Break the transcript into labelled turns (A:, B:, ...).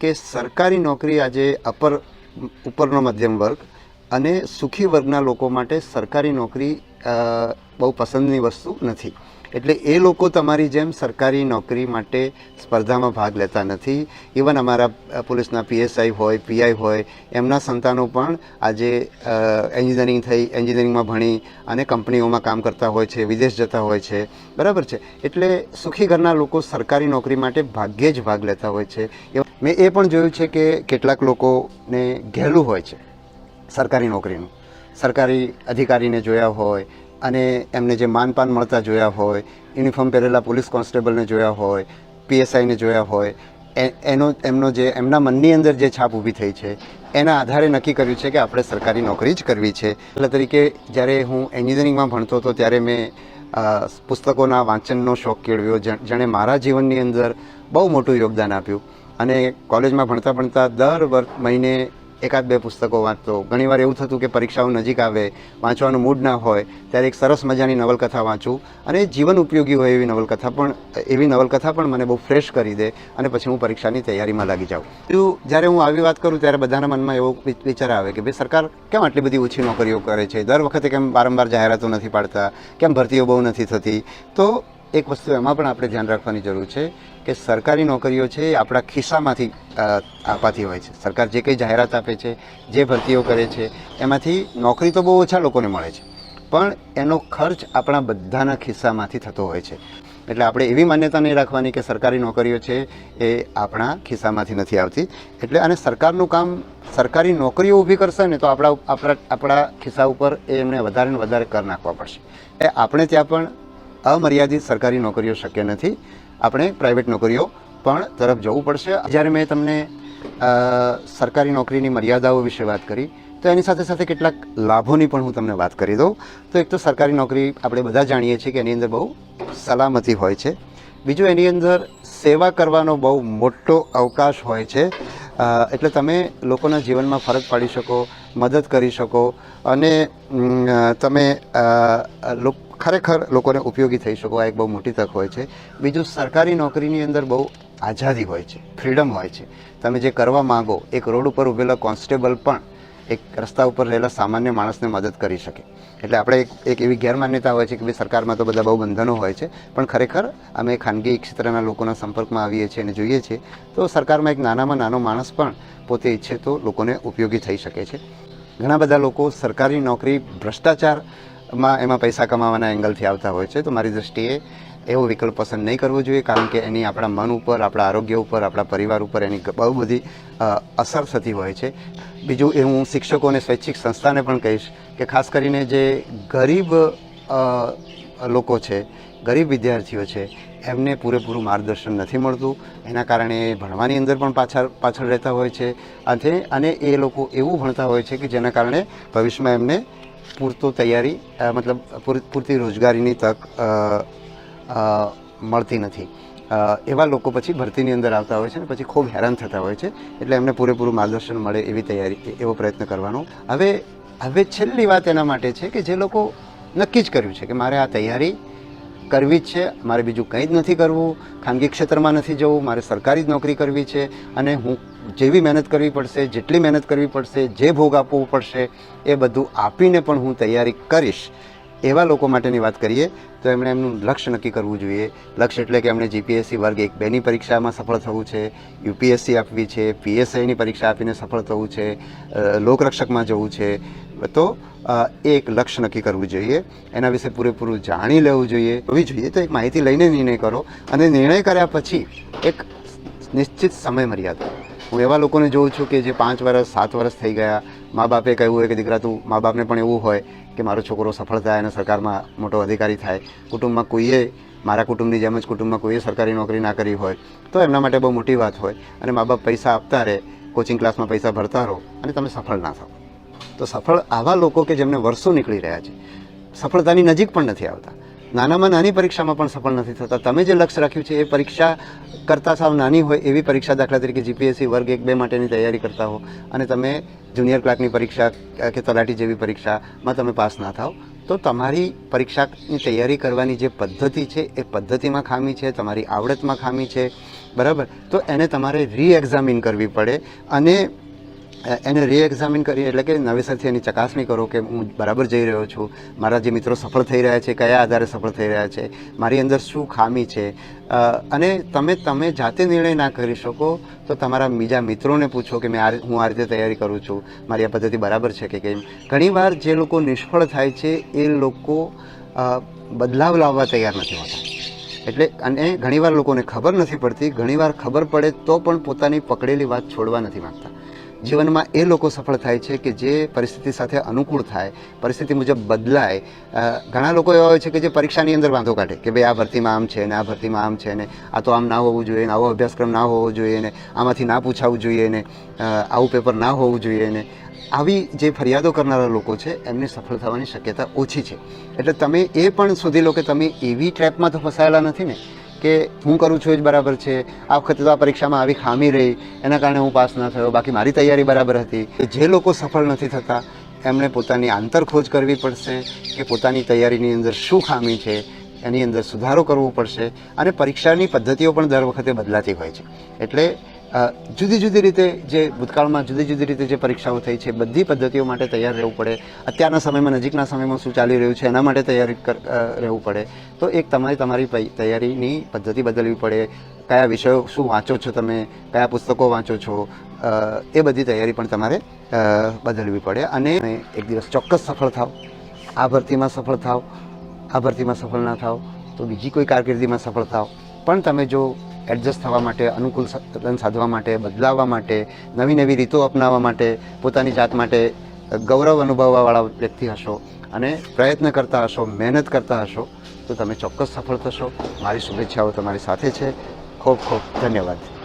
A: કે સરકારી નોકરી આજે અપર, ઉપરનો મધ્યમ વર્ગ અને સુખી વર્ગના લોકો માટે સરકારી નોકરી બહુ પસંદની વસ્તુ નથી. એટલે એ લોકો તમારી જેમ સરકારી નોકરી માટે સ્પર્ધામાં ભાગ લેતા નથી. ઇવન અમારા પોલીસના પીએસઆઈ હોય પીઆઈ હોય, એમના સંતાનો પણ આજે એન્જિનિયરિંગ થઈ, એન્જિનિયરિંગમાં ભણી અને કંપનીઓમાં કામ કરતા હોય છે, વિદેશ જતા હોય છે. બરાબર છે? એટલે સુખી ઘરના લોકો સરકારી નોકરી માટે ભાગ્યે જ ભાગ લેતા હોય છે. એ- મેં એ પણ જોયું છે કે કેટલાક લોકોને ઘેલું હોય છે સરકારી નોકરીનું. સરકારી અધિકારીને જોયા હોય અને એમને જે માનપાન મળતા જોયા હોય, યુનિફોર્મ પહેરેલા પોલીસ કોન્સ્ટેબલને જોયા હોય, પીએસઆઈને જોયા હોય એનો, એમનો જે, એમના મનની અંદર જે છાપ ઊભી થઈ છે, એના આધારે નક્કી કર્યું છે કે આપણે સરકારી નોકરી જ કરવી છે. એટલે તરીકે જ્યારે હું એન્જિનિયરિંગમાં ભણતો હતો ત્યારે મેં પુસ્તકોના વાંચનનો શોખ કેળવ્યો. જેણે મારા જીવનની અંદર બહુ મોટું યોગદાન આપ્યું. અને કોલેજમાં ભણતા ભણતા દર વર્ષ મહિને એકાદ બે પુસ્તકો વાંચતો. ઘણીવાર એવું થતું કે પરીક્ષાઓ નજીક આવે, વાંચવાનું મૂડ ના હોય, ત્યારે એક સરસ મજાની નવલકથા વાંચું. અને જીવન ઉપયોગી હોય એવી નવલકથા પણ, એવી નવલકથા પણ મને બહુ ફ્રેશ કરી દે અને પછી હું પરીક્ષાની તૈયારીમાં લાગી જાઉં. તો, જ્યારે હું આવી વાત કરું ત્યારે બધાના મનમાં એવો વિચાર આવે કે ભાઈ સરકાર કેમ આટલી બધી ઓછી નોકરીઓ કરે છે? દર વખતે કેમ વારંવાર જાહેરાતો નથી પાડતા? કેમ ભરતીઓ બહુ નથી થતી? તો એક વસ્તુ એમાં પણ આપણે ધ્યાન રાખવાની જરૂર છે કે સરકારી નોકરીઓ છે એ આપણા ખિસ્સામાંથી આપાતી હોય છે. સરકાર જે કંઈ જાહેરાત આપે છે, જે ભરતીઓ કરે છે, એમાંથી નોકરી તો બહુ ઓછા લોકોને મળે છે. પણ એનો ખર્ચ આપણા બધાના ખિસ્સામાંથી થતો હોય છે. એટલે આપણે એવી માન્યતા નહીં રાખવાની કે સરકારી નોકરીઓ છે એ આપણા ખિસ્સામાંથી નથી આવતી. એટલે અને સરકારનું કામ, સરકારી નોકરીઓ ઊભી કરશે ને તો આપણા આપણા આપણા ખિસ્સા ઉપર એમને વધારે ને વધારે કર નાખવા પડશે. એ આપણે ત્યાં પણ અમર્યાદિત સરકારી નોકરીઓ શક્ય નથી. આપણે પ્રાઇવેટ નોકરીઓ પણ તરફ જવું પડશે. જ્યારે મેં તમને સરકારી નોકરીની મર્યાદાઓ વિશે વાત કરી, તો એની સાથે સાથે કેટલાક લાભોની પણ હું તમને વાત કરી દઉં. તો એક તો સરકારી નોકરી આપણે બધા જાણીએ છીએ કે એની અંદર બહુ સલામતી હોય છે. બીજું, એની અંદર સેવા કરવાનો બહુ મોટો અવકાશ હોય છે. એટલે તમે લોકોના જીવનમાં ફરક પાડી શકો, મદદ કરી શકો અને તમે ખરેખર લોકોને ઉપયોગી થઈ શકો. આ એક બહુ મોટી તક હોય છે. બીજું, સરકારી નોકરીની અંદર બહુ આઝાદી હોય છે. ફ્રીડમ હોય છે. તમે જે કરવા માંગો, એક રોડ ઉપર ઊભેલા કોન્સ્ટેબલ પણ એક રસ્તા ઉપર રહેલા સામાન્ય માણસને મદદ કરી શકે. એટલે આપણે એક એક એવી ગેરમાન્યતા હોય છે કે ભાઈ સરકારમાં તો બધા બહુ બંધનો હોય છે. પણ ખરેખર અમે ખાનગી ક્ષેત્રના લોકોના સંપર્કમાં આવીએ છીએ અને જોઈએ છીએ, તો સરકારમાં એક નાનામાં નાનો માણસ પણ પોતે ઈચ્છે તો લોકોને ઉપયોગી થઈ શકે છે. ઘણા બધા લોકો સરકારી નોકરી ભ્રષ્ટાચારમાં એમાં પૈસા કમાવાના એંગલથી આવતા હોય છે, તો મારી દ્રષ્ટિએ એવો વિકલ્પ પસંદ નહીં કરવો જોઈએ, કારણ કે એની આપણા મન ઉપર, આપણા આરોગ્ય ઉપર, આપણા પરિવાર ઉપર એની બહુ બધી અસર થતી હોય છે. બીજું એ હું શિક્ષકો અને સ્વૈચ્છિક સંસ્થાને પણ કહીશ કે ખાસ કરીને જે ગરીબ લોકો છે, ગરીબ વિદ્યાર્થીઓ છે, એમને પૂરેપૂરું માર્ગદર્શન નથી મળતું. એના કારણે ભણવાની અંદર પણ પાછળ પાછળ રહેતા હોય છે. અને અને એ લોકો એવું ભણતા હોય છે કે જેના કારણે ભવિષ્યમાં એમને પૂરતો તૈયારી મતલબ પૂર- પૂરતી રોજગારીની તક મળતી નથી. એવા લોકો પછી ભરતીની અંદર આવતા હોય છે અને પછી ખૂબ હેરાન થતા હોય છે, એટલે એમને પૂરેપૂરું માર્ગદર્શન મળે એવી તૈયારી એવો પ્રયત્ન કરવાનો. હવે હવે છેલ્લી વાત એના માટે છે કે જે લોકો નક્કી જ કર્યું છે કે મારે આ તૈયારી કરવી જ છે. મારે બીજું કંઈ જ નથી કરવું. ખાનગી ક્ષેત્રમાં નથી જવું. મારે સરકારી જ નોકરી કરવી છે. અને હું જેવી મહેનત કરવી પડશે, જેટલી મહેનત કરવી પડશે, જે ભોગ આપવો પડશે, એ બધું આપીને પણ હું તૈયારી કરીશ. એવા લોકો માટેની વાત કરીએ, તો એમણે એમનું લક્ષ્ય નક્કી કરવું જોઈએ. લક્ષ્ય એટલે કે એમણે જીપીએસસી વર્ગ એક બેની પરીક્ષામાં સફળ થવું છે યુપીએસસી આપવી છે પીએસઆઈની પરીક્ષા આપીને સફળ થવું છે લોકરક્ષકમાં જવું છે. તો એક લક્ષ્ય નક્કી કરવું જોઈએ. એના વિશે પૂરેપૂરું જાણી લેવું જોઈએ. હોવી જોઈએ. તો એક માહિતી લઈને નિર્ણય કરો અને નિર્ણય કર્યા પછી એક નિશ્ચિત સમય મર્યાદા હું એવા લોકોને જોઉં છું કે જે પાંચ વર્ષ સાત વર્ષ થઈ ગયા મા બાપે કહ્યું હોય કે દીકરા, તું મા બાપને પણ એવું હોય કે મારો છોકરો સફળ થાય અને સરકારમાં મોટો અધિકારી થાય. કુટુંબમાં કોઈએ, મારા કુટુંબની જેમ જ કુટુંબમાં કોઈએ સરકારી નોકરી ના કરી હોય. તો એમના માટે બહુ મોટી વાત હોય. અને મા બાપ પૈસા આપતા રહે કોચિંગ ક્લાસમાં પૈસા ભરતા રહો અને તમે સફળ ના થાઓ. તો સફળ આવા લોકો કે જેમને વર્ષો નીકળી રહ્યા છે. સફળતાની નજીક પણ નથી આવતા. નાનામાં નાની પરીક્ષામાં પણ સફળ નથી થતા. તમે જે લક્ષ્ય રાખ્યું છે એ પરીક્ષા કરતાં સાવ નાની હોય એવી પરીક્ષા દાખલા તરીકે જીપીએસસી વર્ગ એક બે માટેની તૈયારી કરતા હો અને તમે જુનિયર ક્લાર્કની પરીક્ષા કે તલાટી જેવી પરીક્ષામાં તમે પાસ ના થાઓ, તો તમારી પરીક્ષાની તૈયારી કરવાની જે પદ્ધતિ છે એ પદ્ધતિમાં ખામી છે, તમારી આવડતમાં ખામી છે. બરાબર? તો એને તમારે રી એક્ઝામિન કરવી પડે અને એને રી એક્ઝામિન કરી, એટલે કે નવેસરથી એની ચકાસણી કરો કે હું બરાબર જઈ રહ્યો છું. મારા જે મિત્રો સફળ થઈ રહ્યા છે, કયા આધારે સફળ થઈ રહ્યા છે, મારી અંદર શું ખામી છે? અને તમે તમે જાતે નિર્ણય ના કરી શકો તો તમારા બીજા મિત્રોને પૂછો કે મેં આ હું આ રીતે તૈયારી કરું છું, મારી આ પદ્ધતિ બરાબર છે કે કેમ? ઘણીવાર જે લોકો નિષ્ફળ થાય છે, એ લોકો બદલાવ લાવવા તૈયાર નથી હોતા. એટલે, અને ઘણીવાર લોકોને ખબર નથી પડતી ઘણીવાર ખબર પડે તો પણ પોતાની પકડેલી વાત છોડવા નથી માંગતા. જીવનમાં એ લોકો સફળ થાય છે કે જે પરિસ્થિતિ સાથે અનુકૂળ થાય, પરિસ્થિતિ મુજબ બદલાય ઘણા લોકો એવા હોય છે કે જે પરીક્ષાની અંદર વાંધો કાઢે કે ભાઈ આ ભરતીમાં આમ છે ને આ ભરતીમાં આમ છે ને, આ તો આમ ના હોવું જોઈએ ને, આવો અભ્યાસક્રમ ના હોવો જોઈએ ને, આમાંથી ના પૂછાવું જોઈએ ને આવું પેપર ના હોવું જોઈએ ને, આવી જે ફરિયાદો કરનારા લોકો છે એમને સફળ થવાની શક્યતા ઓછી છે. એટલે તમે એ પણ શોધી લો કે તમે એવી ટ્રેપમાં તો ફસાયેલા નથી ને કે હું કરું છું એ જ બરાબર છે. આ વખતે તો આ પરીક્ષામાં આવી ખામી રહી, એના કારણે હું પાસ ન થયો, બાકી મારી તૈયારી બરાબર હતી. જે લોકો સફળ નથી થતા એમણે પોતાની આંતરખોજ કરવી પડશે કે પોતાની તૈયારીની અંદર શું ખામી છે, એની અંદર સુધારો કરવો પડશે અને પરીક્ષાની પદ્ધતિઓ પણ દર વખતે બદલાતી હોય છે. એટલે જુદી જુદી રીતે જે ભૂતકાળમાં જુદી જુદી રીતે જે પરીક્ષાઓ થઈ છે, બધી પદ્ધતિઓ માટે તૈયાર રહેવું પડે. અત્યારના સમયમાં, નજીકના સમયમાં શું ચાલી રહ્યું છે, એના માટે તૈયારી રહેવું પડે. તો એક તમારે તમારી તૈયારીની પદ્ધતિ બદલવી પડે. કયા વિષયો શું વાંચો છો તમે, કયા પુસ્તકો વાંચો છો એ બધી તૈયારી પણ તમારે બદલવી પડે. અને એક દિવસ ચોક્કસ સફળ થાવ. આ ભરતીમાં સફળ થાવ, આ ભરતીમાં સફળ ના થાવ, તો બીજી કોઈ કારકિર્દીમાં સફળ થાવ. પણ તમે જો એડજસ્ટ થવા માટે, અનુકૂળ સંતુલન સાધવા માટે બદલાવવા માટે, નવી નવી રીતો અપનાવવા માટે, પોતાની જાત માટે ગૌરવ અનુભવવાવાળા વ્યક્તિ હશો અને પ્રયત્ન કરતા હશો, મહેનત કરતા હશો, તો તમે ચોક્કસ સફળ થશો. મારી શુભેચ્છાઓ તમારી સાથે છે. ખૂબ ખૂબ ધન્યવાદ.